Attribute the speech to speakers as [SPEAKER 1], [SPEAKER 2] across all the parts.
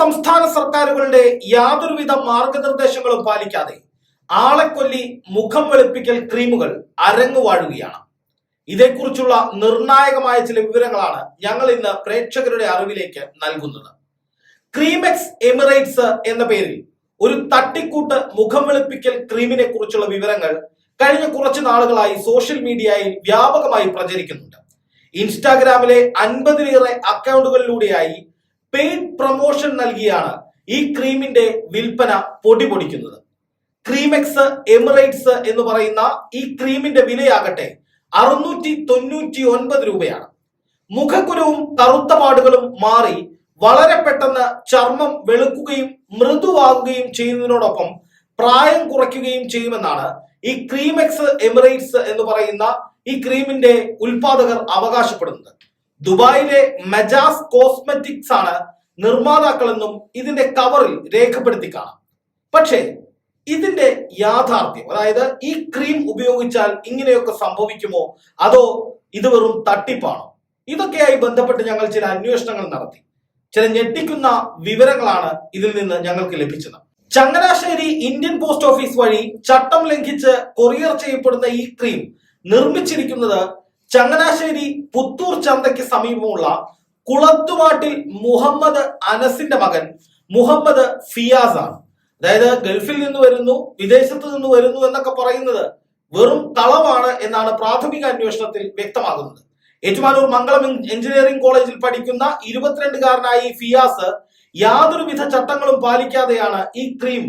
[SPEAKER 1] സംസ്ഥാന സർക്കാരുകളുടെ യാതൊരുവിധ മാർഗനിർദ്ദേശങ്ങളും പാലിക്കാതെ ആളെക്കൊല്ലി മുഖം വെളുപ്പിക്കൽ ക്രീമുകൾ അരങ്ങുവാഴുകയാണ് ഇതേക്കുറിച്ചുള്ള നിർണായകമായ ചില വിവരങ്ങളാണ് ഞങ്ങൾ ഇന്ന് പ്രേക്ഷകരുടെ അറിവിലേക്ക് നൽകുന്നത്. ക്രീമെക്സ് എമിറേറ്റ്സ് എന്ന പേരിൽ ഒരു തട്ടിക്കൂട്ട് മുഖം വെളുപ്പിക്കൽ ക്രീമിനെ കുറിച്ചുള്ള വിവരങ്ങൾ കഴിഞ്ഞ കുറച്ച് നാളുകളായി സോഷ്യൽ മീഡിയയിൽ വ്യാപകമായി പ്രചരിക്കുന്നുണ്ട്. ഇൻസ്റ്റാഗ്രാമിലെ അൻപതിലേറെ അക്കൗണ്ടുകളിലൂടെയായി പെയ്ഡ് പ്രൊമോഷൻ നൽകിയാണ് ഈ ക്രീമിന്റെ വിൽപ്പന പൊടി പൊടിക്കുന്നത്. ക്രീമെക്സ് എമിറേറ്റ്സ് എന്ന് പറയുന്ന ഈ ക്രീമിന്റെ വിലയാകട്ടെ അറുന്നൂറ്റി തൊണ്ണൂറ്റി ഒൻപത് രൂപയാണ്. മുഖക്കുരവും കറുത്ത പാടുകളും മാറി വളരെ പെട്ടെന്ന് ചർമ്മം വെളുക്കുകയും മൃദുവാകുകയും ചെയ്യുന്നതിനോടൊപ്പം പ്രായം കുറയ്ക്കുകയും ചെയ്യുമെന്നാണ് ഈ ക്രീമെക്സ് എമിറേറ്റ്സ് എന്ന് പറയുന്ന ഈ ക്രീമിന്റെ ഉൽപാദകർ അവകാശപ്പെടുന്നത്. ദുബായിലെ മജാസ് കോസ്മെറ്റിക്സ് ആണ് നിർമ്മാതാക്കളെന്നും ഇതിന്റെ കവറിൽ രേഖപ്പെടുത്തി കാണാം. പക്ഷേ ഇതിന്റെ യാഥാർത്ഥ്യം അതായത് ഈ ക്രീം ഉപയോഗിച്ചാൽ ഇങ്ങനെയൊക്കെ സംഭവിക്കുമോ? അതോ ഇത് വെറും തട്ടിപ്പാണോ? ഇതൊക്കെയായി ബന്ധപ്പെട്ട് ഞങ്ങൾ ചില അന്വേഷണങ്ങൾ നടത്തി. ചില ഞെട്ടിക്കുന്ന വിവരങ്ങളാണ് ഇതിൽ നിന്ന് ഞങ്ങൾക്ക് ലഭിച്ചത്. ചങ്ങനാശ്ശേരി ഇന്ത്യൻ പോസ്റ്റ് ഓഫീസ് വഴി ചട്ടം ലംഘിച്ച് കൊറിയർ ചെയ്യപ്പെടുന്ന ഈ ക്രീം നിർമ്മിച്ചിരിക്കുന്നത് ചങ്ങനാശ്ശേരി പുത്തൂർ ചന്തയ്ക്ക് സമീപമുള്ള കുളത്തുവാട്ടിൽ മുഹമ്മദ് അനസിന്റെ മകൻ മുഹമ്മദ് ഫിയാസ് ആണ്. അതായത് ഗൾഫിൽ നിന്ന് വരുന്നു വിദേശത്ത് നിന്ന് വരുന്നു എന്നൊക്കെ പറയുന്നത് വെറും കളവാണ് എന്നാണ് പ്രാഥമിക അന്വേഷണത്തിൽ വ്യക്തമാകുന്നത്. ഏറ്റുമാനൂർ മംഗളം എഞ്ചിനീയറിംഗ് കോളേജിൽ പഠിക്കുന്ന ഇരുപത്തിരണ്ടുകാരനായ ഈ ഫിയാസ് യാതൊരുവിധ ചട്ടങ്ങളും പാലിക്കാതെയാണ് ഈ ക്രീം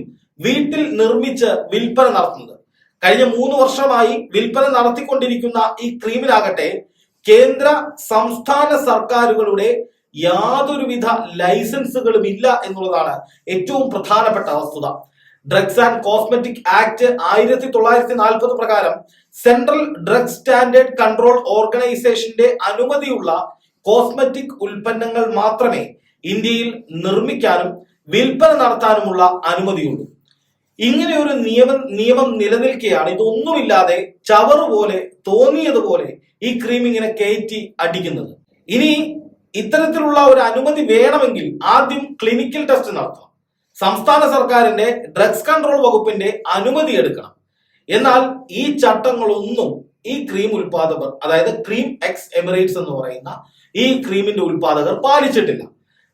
[SPEAKER 1] വീട്ടിൽ നിർമ്മിച്ച് വിൽപ്പന നടത്തുന്നത്. കഴിഞ്ഞ മൂന്ന് വർഷമായി വിൽപ്പന നടത്തിക്കൊണ്ടിരിക്കുന്ന ഈ ക്രീമിലാകട്ടെ കേന്ദ്ര സംസ്ഥാന സർക്കാരുകളുടെ യാതൊരുവിധ ലൈസൻസുകളും ഇല്ല എന്നുള്ളതാണ് ഏറ്റവും പ്രധാനപ്പെട്ട വസ്തുത. ഡ്രഗ്സ് ആൻഡ് കോസ്മെറ്റിക് ആക്ട് ആയിരത്തി തൊള്ളായിരത്തി നാൽപ്പത് പ്രകാരം സെൻട്രൽ ഡ്രഗ് സ്റ്റാൻഡേർഡ് കൺട്രോൾ ഓർഗനൈസേഷന്റെ അനുമതിയുള്ള കോസ്മെറ്റിക് ഉൽപ്പന്നങ്ങൾ മാത്രമേ ഇന്ത്യയിൽ നിർമ്മിക്കാനും വിൽപ്പന നടത്താനുമുള്ള അനുമതിയുള്ളൂ. ഇങ്ങനെ ഒരു നിയമം നിയമം നിലനിൽക്കുകയാണ്. ഇതൊന്നുമില്ലാതെ ചവറുപോലെ തോന്നിയതുപോലെ ഈ ക്രീം ഇങ്ങനെ കയറ്റി അടിക്കുന്നത്. ഇനി ഇത്തരത്തിലുള്ള ഒരു അനുമതി വേണമെങ്കിൽ ആദ്യം ക്ലിനിക്കൽ ടെസ്റ്റ് നടത്തണം. സംസ്ഥാന സർക്കാരിന്റെ ഡ്രഗ്സ് കൺട്രോൾ വകുപ്പിന്റെ അനുമതി എടുക്കണം. എന്നാൽ ഈ ചട്ടങ്ങളൊന്നും ഈ ക്രീം ഉൽപാദകർ അതായത് ക്രീം എക്സ് എമിറേറ്റ്സ് എന്ന് പറയുന്ന ഈ ക്രീമിന്റെ ഉൽപാദകർ പാലിച്ചിട്ടില്ല.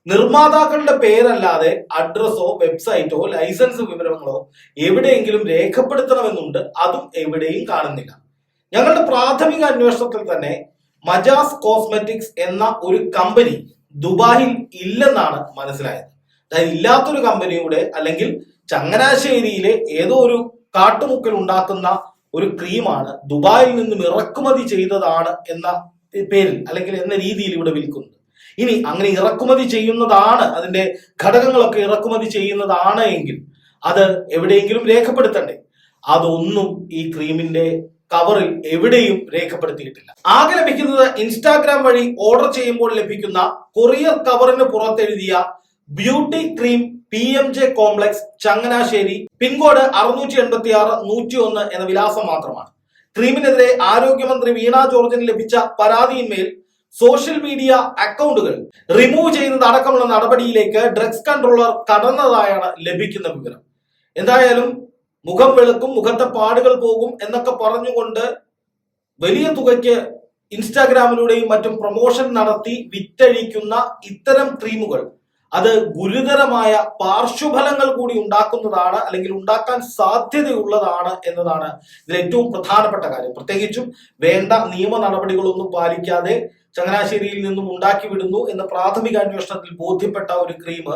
[SPEAKER 1] നിർമ്മാതാക്കളുടെ പേരല്ലാതെ അഡ്രസ്സോ വെബ്സൈറ്റോ ലൈസൻസ് വിവരങ്ങളോ എവിടെയെങ്കിലും രേഖപ്പെടുത്തണമെന്നുണ്ട്. അതും എവിടെയും കാണുന്നില്ല. ഞങ്ങളുടെ പ്രാഥമിക അന്വേഷണത്തിൽ തന്നെ മജാസ് കോസ്മെറ്റിക്സ് എന്ന ഒരു കമ്പനി ദുബായിൽ ഇല്ലെന്നാണ് മനസ്സിലായത്. അതായത് ഇല്ലാത്തൊരു കമ്പനിയുടെ അല്ലെങ്കിൽ ചങ്ങനാശ്ശേരിയിലെ ഏതോ ഒരു കാട്ടുമുക്കൽ ഉണ്ടാക്കുന്ന ഒരു ക്രീമാണ് ദുബായിൽ നിന്നും ഇറക്കുമതി ചെയ്തതാണ് എന്ന പേരിൽ അല്ലെങ്കിൽ എന്ന രീതിയിൽ ഇവിടെ വിൽക്കുന്നത്. ഇനി അങ്ങനെ ഇറക്കുമതി ചെയ്യുന്നതാണ് അതിന്റെ ഘടകങ്ങളൊക്കെ ഇറക്കുമതി ചെയ്യുന്നതാണ് എങ്കിൽ അത് എവിടെയെങ്കിലും രേഖപ്പെടുത്തണ്ടേ? അതൊന്നും ഈ ക്രീമിന്റെ കവറിൽ എവിടെയും രേഖപ്പെടുത്തിയിട്ടില്ല. ആകെ ലഭിക്കുന്നത് ഇൻസ്റ്റാഗ്രാം വഴി ഓർഡർ ചെയ്യുമ്പോൾ ലഭിക്കുന്ന കൊറിയർ കവറിന് പുറത്തെഴുതിയ beauty cream P M J complex Changanassery pin code അറുന്നൂറ്റി എൺപത്തി ആറ് നൂറ്റി ഒന്ന് എന്ന വിലാസം മാത്രമാണ്. ക്രീമിനെതിരെ ആരോഗ്യമന്ത്രി വീണ ജോർജിന് ലഭിച്ച പരാതിയിന്മേൽ സോഷ്യൽ മീഡിയ അക്കൗണ്ടുകൾ റിമൂവ് ചെയ്യുന്നത് അടക്കമുള്ള നടപടിയിലേക്ക് ഡ്രഗ്സ് കൺട്രോളർ കടന്നതായാണ് ലഭിക്കുന്ന വിവരം. എന്തായാലും മുഖം വെളുക്കും മുഖത്തെ പാടുകൾ പോകും എന്നൊക്കെ പറഞ്ഞുകൊണ്ട് വലിയ തുകയ്ക്ക് ഇൻസ്റ്റാഗ്രാമിലൂടെയും മറ്റും പ്രൊമോഷൻ നടത്തി വിറ്റഴിക്കുന്ന ഇത്തരം ക്രീമുകൾ അത് ഗുരുതരമായ പാർശ്വഫലങ്ങൾ കൂടി ഉണ്ടാക്കുന്നതാണ് അല്ലെങ്കിൽ ഉണ്ടാക്കാൻ സാധ്യതയുള്ളതാണ് എന്നതാണ് ഇതിൽ ഏറ്റവും പ്രധാനപ്പെട്ട കാര്യം. പ്രത്യേകിച്ചും വേണ്ട നിയമ നടപടികളൊന്നും പാലിക്കാതെ ചങ്ങനാശ്ശേരിയിൽ നിന്നും ഉണ്ടാക്കി വിടുന്നു എന്ന പ്രാഥമിക അന്വേഷണത്തിൽ ബോധ്യപ്പെട്ട ഒരു ക്രീം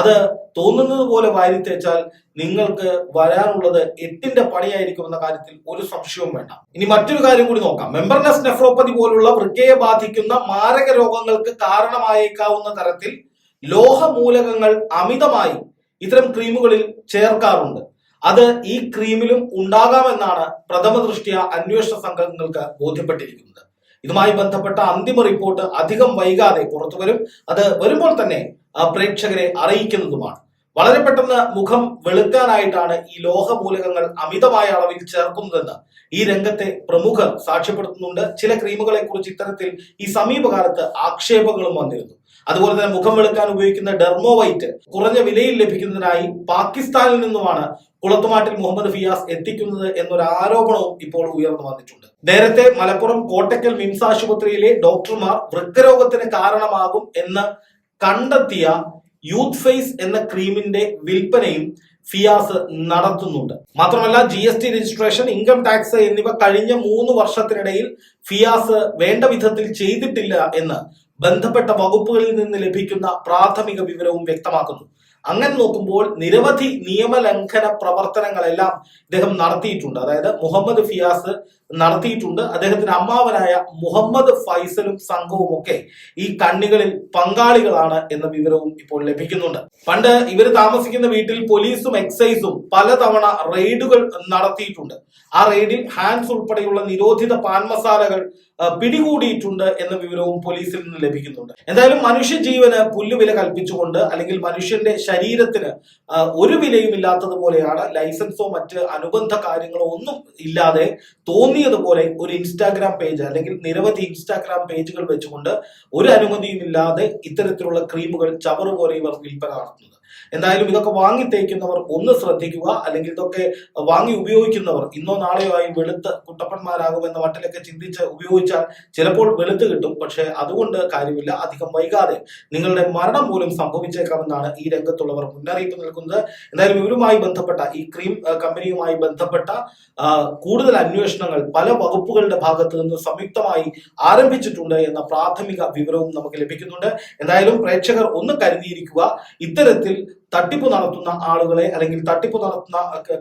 [SPEAKER 1] അത് തോന്നുന്നത് പോലെ വാരി തേച്ചാൽ നിങ്ങൾക്ക് വരാനുള്ളത് എട്ടിന്റെ പണിയായിരിക്കും എന്ന കാര്യത്തിൽ ഒരു സംശയവും വേണ്ട. ഇനി മറ്റൊരു കാര്യം കൂടി നോക്കാം. മെമ്പർലെസ് നെഫ്രോപ്പതി പോലുള്ള വൃക്കയെ ബാധിക്കുന്ന മാരക രോഗങ്ങൾക്ക് കാരണമായേക്കാവുന്ന തരത്തിൽ ലോഹമൂലകങ്ങൾ അമിതമായി ഇത്തരം ക്രീമുകളിൽ ചേർക്കാറുണ്ട്. അത് ഈ ക്രീമിലും ഉണ്ടാകാമെന്നാണ് പ്രഥമ ദൃഷ്ടിയ അന്വേഷണ സംഘങ്ങൾക്ക് ബോധ്യപ്പെട്ടിരിക്കുന്നത്. ഇതുമായി ബന്ധപ്പെട്ട അന്തിമ റിപ്പോർട്ട് അധികം വൈകാതെ പുറത്തു വരും. അത് വരുമ്പോൾ തന്നെ പ്രേക്ഷകരെ അറിയിക്കുന്നതുമാണ്. വളരെ പെട്ടെന്ന് മുഖം വെളുക്കാനായിട്ടാണ് ഈ ലോഹമൂലകങ്ങൾ അമിതമായ അളവിൽ ചേർക്കുന്നതെന്ന് ഈ രംഗത്തെ പ്രമുഖർ സാക്ഷ്യപ്പെടുത്തുന്നുണ്ട്. ചില ക്രീമുകളെ കുറിച്ച് ഇത്തരത്തിൽ ഈ സമീപകാലത്ത് ആക്ഷേപങ്ങളും വന്നിരുന്നു. അതുപോലെ തന്നെ മുഖം വെളുക്കാൻ ഉപയോഗിക്കുന്ന ഡെർമോവൈറ്റ് കുറഞ്ഞ വിലയിൽ ലഭിക്കുന്നതിനായി പാകിസ്ഥാനിൽ നിന്നുമാണ് കുളത്തുമാട്ടിൽ മുഹമ്മദ് ഫിയാസ് എത്തിക്കുന്നത് എന്നൊരു ആരോപണവും ഇപ്പോൾ ഉയർന്നു വന്നിട്ടുണ്ട്. നേരത്തെ മലപ്പുറം കോട്ടക്കൽ മിംസ് ആശുപത്രിയിലെ ഡോക്ടർമാർ വൃക്കരോഗത്തിന് കാരണമാകും എന്ന് കണ്ടെത്തിയ യൂത്ത് ഫേസ് എന്ന ക്രീമിന്റെ വിൽപ്പനയും ഫിയാസ് നടത്തുന്നുണ്ട്. മാത്രമല്ല G S T registration income tax എന്നിവ കഴിഞ്ഞ മൂന്ന് വർഷത്തിനിടയിൽ ഫിയാസ് വേണ്ട വിധത്തിൽ ചെയ്തിട്ടില്ല എന്ന് ബന്ധപ്പെട്ട വകുപ്പുകളിൽ നിന്ന് ലഭിക്കുന്ന പ്രാഥമിക വിവരവും വ്യക്തമാക്കുന്നു. അങ്ങനെ നോക്കുമ്പോൾ നിരവധി നിയമലംഘന പ്രവർത്തനങ്ങളെല്ലാം അദ്ദേഹം നടത്തിയിട്ടുണ്ട്. അതായത് മുഹമ്മദ് ഫിയാസ് നടത്തിയിട്ടുണ്ട്. അദ്ദേഹത്തിന്റെ അമ്മാവനായ മുഹമ്മദ് ഫൈസലും സംഘവും ഒക്കെ ഈ കണ്ണികളിൽ പങ്കാളികളാണ് എന്ന വിവരവും ഇപ്പോൾ ലഭിക്കുന്നുണ്ട്. പണ്ട് ഇവർ താമസിക്കുന്ന വീട്ടിൽ പോലീസും എക്സൈസും പലതവണ റെയ്ഡുകൾ നടത്തിയിട്ടുണ്ട്. ആ റെയ്ഡിൽ ഹാൻസ് ഉൾപ്പെടെയുള്ള നിരോധിത പാൻമസാലകൾ പിടികൂടിയിട്ടുണ്ട് എന്ന വിവരവും പോലീസിൽ നിന്ന് ലഭിക്കുന്നുണ്ട്. എന്തായാലും മനുഷ്യ ജീവന് പുല്ലുവില കൽപ്പിച്ചുകൊണ്ട് അല്ലെങ്കിൽ മനുഷ്യന്റെ ശരീരത്തിന് ഒരു വിലയും ഇല്ലാത്തതുപോലെയാണ് ലൈസൻസോ മറ്റ് അനുബന്ധ കാര്യങ്ങളോ ഒന്നും ഇല്ലാതെ തോന്നിയതുപോലെ ഒരു ഇൻസ്റ്റാഗ്രാം പേജ് അല്ലെങ്കിൽ നിരവധി ഇൻസ്റ്റാഗ്രാം പേജുകൾ വെച്ചുകൊണ്ട് ഒരു അനുമതിയും ഇല്ലാതെ ഇത്തരത്തിലുള്ള ക്രീമുകൾ ചവറുപോലെ ഇവർ വിൽപ്പന നടത്തുന്നത്. എന്തായാലും ഇതൊക്കെ വാങ്ങി തേക്കുന്നവർ ഒന്ന് ശ്രദ്ധിക്കുക. അല്ലെങ്കിൽ ഇതൊക്കെ വാങ്ങി ഉപയോഗിക്കുന്നവർ ഇന്നോ നാളെയോ ആയി വെളുത്ത് കുട്ടപ്പന്മാരാകുമെന്ന മട്ടിലൊക്കെ ചിന്തിച്ച് ഉപയോഗിച്ചാൽ ചിലപ്പോൾ വെളുത്ത് കിട്ടും. പക്ഷെ അതുകൊണ്ട് കാര്യമില്ല. അധികം വൈകാതെ നിങ്ങളുടെ മരണം പോലും സംഭവിച്ചേക്കാമെന്നാണ് ഈ രംഗത്തുള്ളവർ മുന്നറിയിപ്പ് നൽകുന്നത്. എന്തായാലും ഇവരുമായി ബന്ധപ്പെട്ട ഈ ക്രീം കമ്പനിയുമായി ബന്ധപ്പെട്ട കൂടുതൽ അന്വേഷണങ്ങൾ പല വകുപ്പുകളുടെ ഭാഗത്ത് നിന്ന് സംയുക്തമായി ആരംഭിച്ചിട്ടുണ്ട് എന്ന പ്രാഥമിക വിവരവും നമുക്ക് ലഭിക്കുന്നുണ്ട്. എന്തായാലും പ്രേക്ഷകർ ഒന്ന് കരുതിയിരിക്കുക ഇത്തരത്തിൽ തട്ടിപ്പ് നടത്തുന്ന ആളുകളെ അല്ലെങ്കിൽ തട്ടിപ്പ് നടത്തുന്ന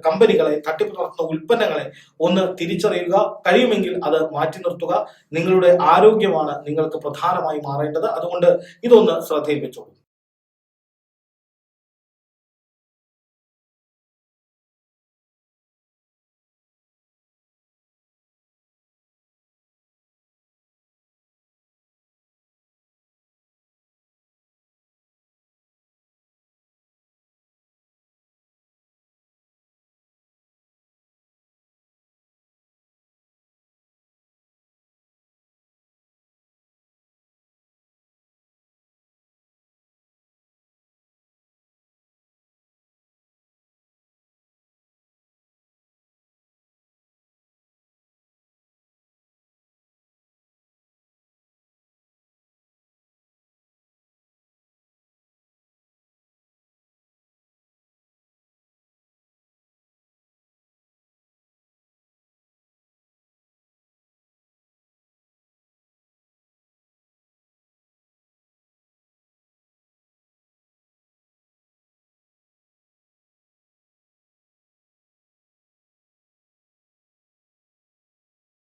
[SPEAKER 1] കമ്പനികളെ തട്ടിപ്പ് നടത്തുന്ന ഉൽപ്പന്നങ്ങളെ ഒന്ന് തിരിച്ചറിയുക. കഴിയുമെങ്കിൽ അത് മാറ്റി നിർത്തുക. നിങ്ങളുടെ ആരോഗ്യമാണ് നിങ്ങൾക്ക് പ്രധാനമായി മാറേണ്ടത്. അതുകൊണ്ട് ഇതൊന്ന് ശ്രദ്ധയിൽ വെച്ചോളൂ.